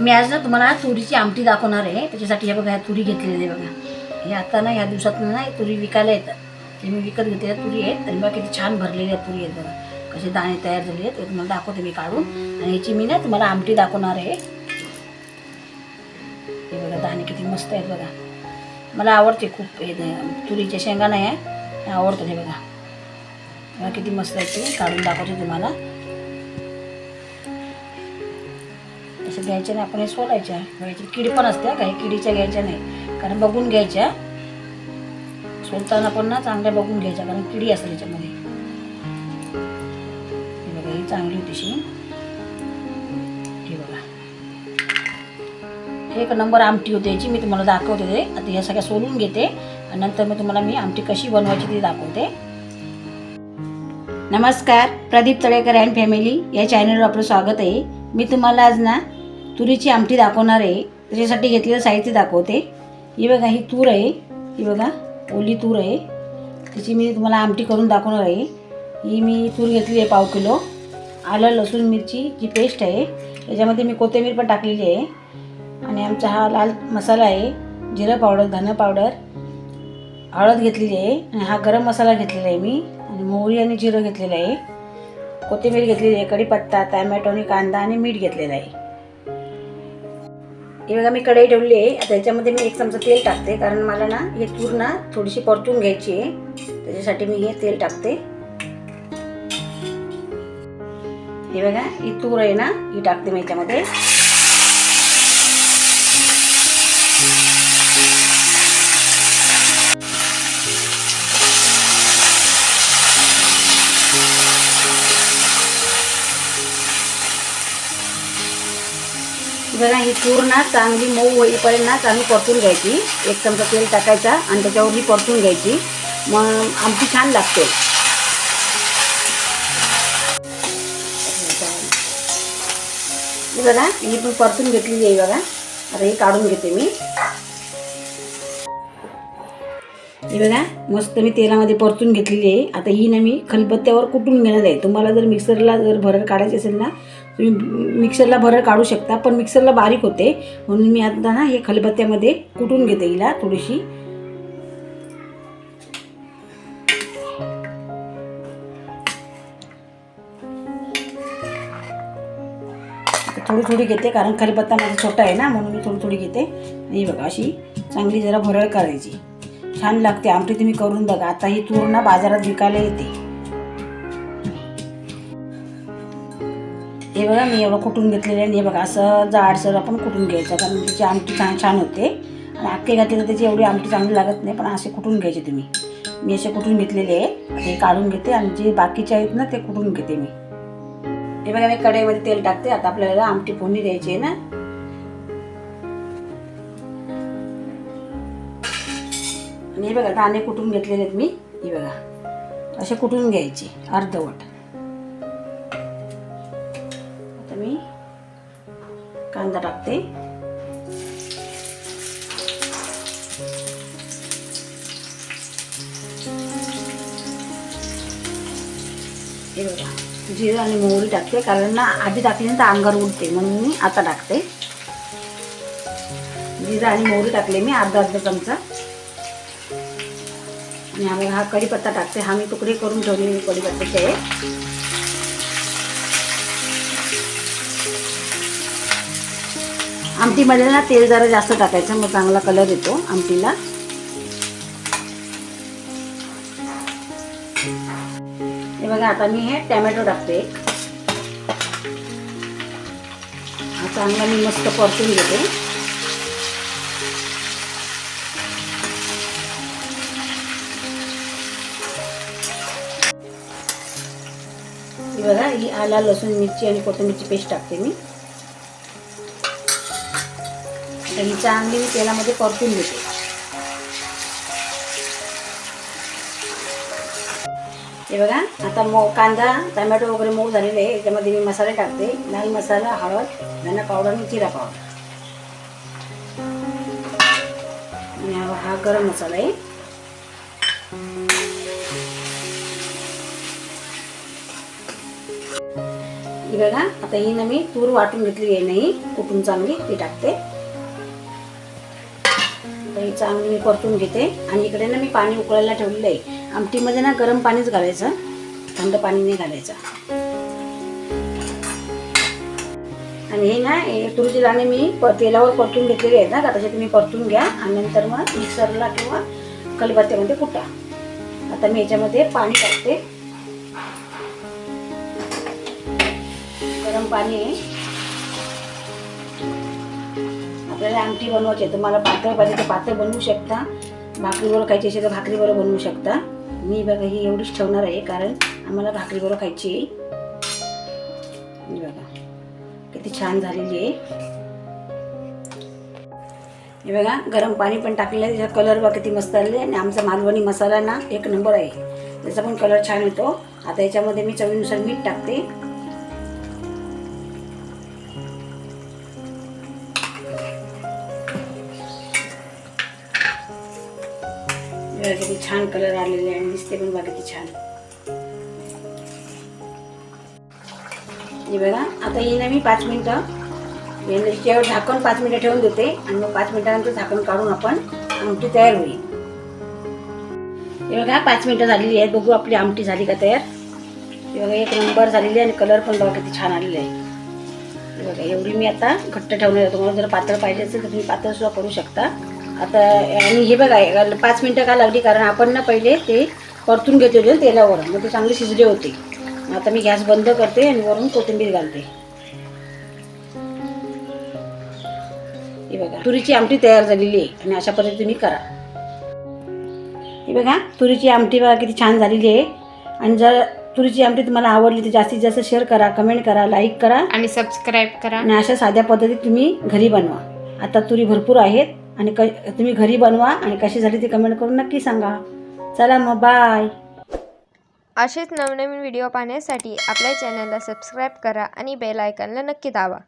मी आज ना तुम्हाला तुरीची आमटी दाखवणार आहे. त्याच्यासाठी हे बघा ह्या तुरी घेतलेली आहे बघा. हे आता ना ह्या दिवसात ना तुरी विकायला येतात ते मी विकत घेतलेल्या तुरी आहेत. तरी बघा किती छान भरलेल्या तुरी आहेत बघा. कसे दाणे तयार झाले आहेत ते तुम्हाला दाखवते मी काढून. आणि ह्याची मी ना तुम्हाला आमटी दाखवणार आहे. हे बघा दाणे किती मस्त आहेत बघा. मला आवडते खूप हे तुरीच्या शेंगा नाही आहे. आवडतं हे बघा. बघा किती मस्त आहे ते काढून दाखवते तुम्हाला. तसं घ्यायच्या नाही आपण हे सोलायच्या घ्यायची किडी पण असते काही किडीच्या घ्यायच्या नाही. कारण बघून घ्यायच्या. सोलताना पण ना चांगल्या बघून घ्यायच्या कारण किडी असते त्याच्यामध्ये हे बघा ही चांगली होती शी हे बघा. एक नंबर आमटी होते याची मी तुम्हाला दाखवते ते. आता ह्या सगळ्या सोलून घेते. आणि नंतर मी तुम्हाला मी आमटी कशी बनवायची ती दाखवते. नमस्कार प्रदीप तळेकर अँड फॅमिली. या चॅनलवर आपलं स्वागत आहे. मी तुम्हाला आज ना तुरीची आमटी दाखवणार आहे. त्याच्यासाठी घेतलेलं साहित्य दाखवते. ही बघा ही तूर आहे. ही बघा ओली तूर आहे. त्याची मी तुम्हाला आमटी करून दाखवणार आहे. ही मी तूर घेतली आहे पाव किलो. आलं लसूण मिरची जी पेस्ट आहे त्याच्यामध्ये मी कोथिंबीर पण टाकलेली आहे. आणि आमचा हा लाल मसाला आहे. जिरं पावडर धनं पावडर हळद घेतलेली आहे. आणि हा गरम मसाला घेतलेला आहे मी. आणि मोहरी आणि जिरं घेतलेलं आहे. कोथिंबीर घेतलेली आहे कढीपत्ता टॅमॅटो आणि कांदा आणि मीठ घेतलेलं आहे. हे बघा मी कढई ठेवली आहे. आता याच्यामध्ये मी एक चमचा तेल टाकते कारण मला ना हे तूर ना थोडीशी परतून घ्यायची आहे. त्याच्यासाठी मी हे तेल टाकते. हे बघा ही तूर आहे ना ही टाकते मी याच्यामध्ये. बघा ही पूर्ण ना चांगली मऊ होईपर्यंत ना चांगली परतून घ्यायची. एक चमचा तेल टाकायचा आणि त्याच्यावर ही परतून घ्यायची. मग आमटी छान लागते. बघा ही पण परतून घेतलेली आहे बघा. आता ही काढून घेते मी. ही बघा मस्त मी तेलामध्ये परतून घेतलेली आहे. आता ही ना मी खलबत्त्यावर कुटून घेणार आहे. तुम्हाला जर मिक्सरला जर भरड काढायची असेल ना तुम्ही मिक्सरला भरड काढू शकता पण मिक्सरला बारीक होते. म्हणून मी आता ना हे खलबत्त्यामध्ये कुटून घेते हिला थोडीशी. थोडी थोडी घेते कारण खलबत्ता माझा छोटा आहे ना म्हणून मी थोडी थोडी घेते. आणि बघा अशी चांगली जरा भरड करायची. छान लागते आमटी तुम्ही करून बघा. आता ही तूर ना बाजारात विकायला येते. हे बघा मी एवढं कुटून घेतलेलं आहे आणि हे बघा असं जाडसर आपण कुटून घ्यायचं? कारण त्याची आमटी छान छान होते. आणि अख्खे घातले तर त्याची एवढी आमटी चांगली लागत नाही पण असे कुटून घ्यायचे तुम्ही मी? असे कुटून घेतलेले आहे हे काढून घेते आणि जे बाकीचे आहेत ना ते कुटून घेते मी? हे बघा मी कढईमध्ये तेल टाकते. आता आपल्याला आमटी फोडणी द्यायची आहे ना. आणि हे बघा दाणे कुटून घेतलेले आहेत मी? हे बघा असे कुटून घ्यायचे? अर्धवट. कांदा टाकते जिरं आणि मोहरी टाकते कारण ना आधी टाकली ना तर अंगार उडते म्हणून मी आता टाकते जिरं आणि मोहरी टाकले मी अर्धा अर्धा चमचा आणि आम्ही हा कढीपत्ता टाकते हा मी तुकडे करून ठेवलेले कढीपत्त्याचे आमटीमध्ये ना तेल जरा जास्त टाकायचं मग चांगला कलर येतो आमटीला. हे बघा आता मी हे टॅमॅटो टाकते. चांगला मी मस्त परतून घेते. बघा ही आला लसूण मिरची आणि कोथिंबीरची पेस्ट टाकते मी. त्यांनी ही चांगली मी तेलामध्ये परतून घेते हे बघा आता मो कांदा टमॅटो वगैरे मऊ झालेले आहे. याच्यामध्ये मी मसाले टाकते. लाल मसाला हळद धना पावडर आणि जिरा पावडर. आणि हा हा गरम मसाला आहे. ही बघा आता ही ना मी तूर वाटून घेतली आहे. नाही कुठून चांगली ती टाकते. आता ही चांगली मी परतून घेते. आणि इकडे ना मी पाणी उकळायला ठेवलेलं आहे. आमटीमध्ये ना गरम पाणीच घालायचं. थंड पाणी नाही घालायचं. आणि हे ना हे तुरीची दाणे मी तेलावर परतून घेतलेले आहेत ना का तसे तुम्ही परतून घ्या. आणि नंतर मग मिक्सरला किंवा कलबत्त्यामध्ये कुटा. आता मी याच्यामध्ये पाणी टाकते. गरम पाणी आहे. आपल्याला आमटी बनवायची आहे तुम्हाला पातळ पाहिजे तर पातळ बनवू शकता. भाकरीबरोबर खायची असेल तर भाकरीबरोबर बनवू शकता. मी बघा ही एवढीच ठेवणार आहे कारण आम्हाला भाकरीबरोबर खायची आहे. बघा किती छान झालेली आहे. हे बघा गरम पाणी पण टाकलेलं आहे. त्याचा कलर बघा किती मस्त आले आणि आमचा मालवणी मसाला ना एक नंबर आहे. त्याचा पण कलर छान येतो. आता याच्यामध्ये मी चवीनुसार मीठ टाकते. किती छान कलर आलेले आहे. आणि दिसते पण बघा किती छान. हे बघा आता येईन मी पाच मिनटं. याच्यावर म्हणजे झाकण पाच मिनटं ठेवून देते. आणि मग पाच मिनटानंतर झाकण काढून आपण आमटी तयार होईल. हे बघा पाच मिनटं झालेली आहेत. बघू आपली आमटी झाली का तयार. हे बघा एक नंबर झालेली आहे आणि कलर पण बघा किती छान आलेला आहे. बघा एवढी मी आता घट्ट ठेवणार आहे. तुम्हाला जर पातळ पाहिजे असेल तर तुम्ही पातळ सुद्धा करू शकता. आता आणि हे बघा पाच मिनटं का लागली? कारण आपण ना पहिले ते परतून घेतले होते तेलावर मग ते चांगले शिजले होते. आता मी गॅस बंद करते आणि वरून कोथिंबीर घालते. हे बघा तुरीची आमटी तयार झालेली आहे आणि अशा पद्धतीने तुम्ही करा. हे बघा तुरीची आमटी बघा किती छान झालेली आहे. आणि जर तुरीची आमटी तुम्हाला आवडली तर जास्तीत जास्त शेअर करा कमेंट करा लाईक करा. आणि सबस्क्राईब करा. आणि अशा साध्या पद्धतीत तुम्ही घरी बनवा. आता तुरी भरपूर आहेत. आणि क तुम्ही घरी बनवा आणि कशी झाली ती कमेंट करून नक्की सांगा. चला मग बाय असेच नवनवीन व्हिडिओ पाहण्यासाठी आपल्या चॅनलला सबस्क्राईब करा आणि बेल आयकनला नक्की दावा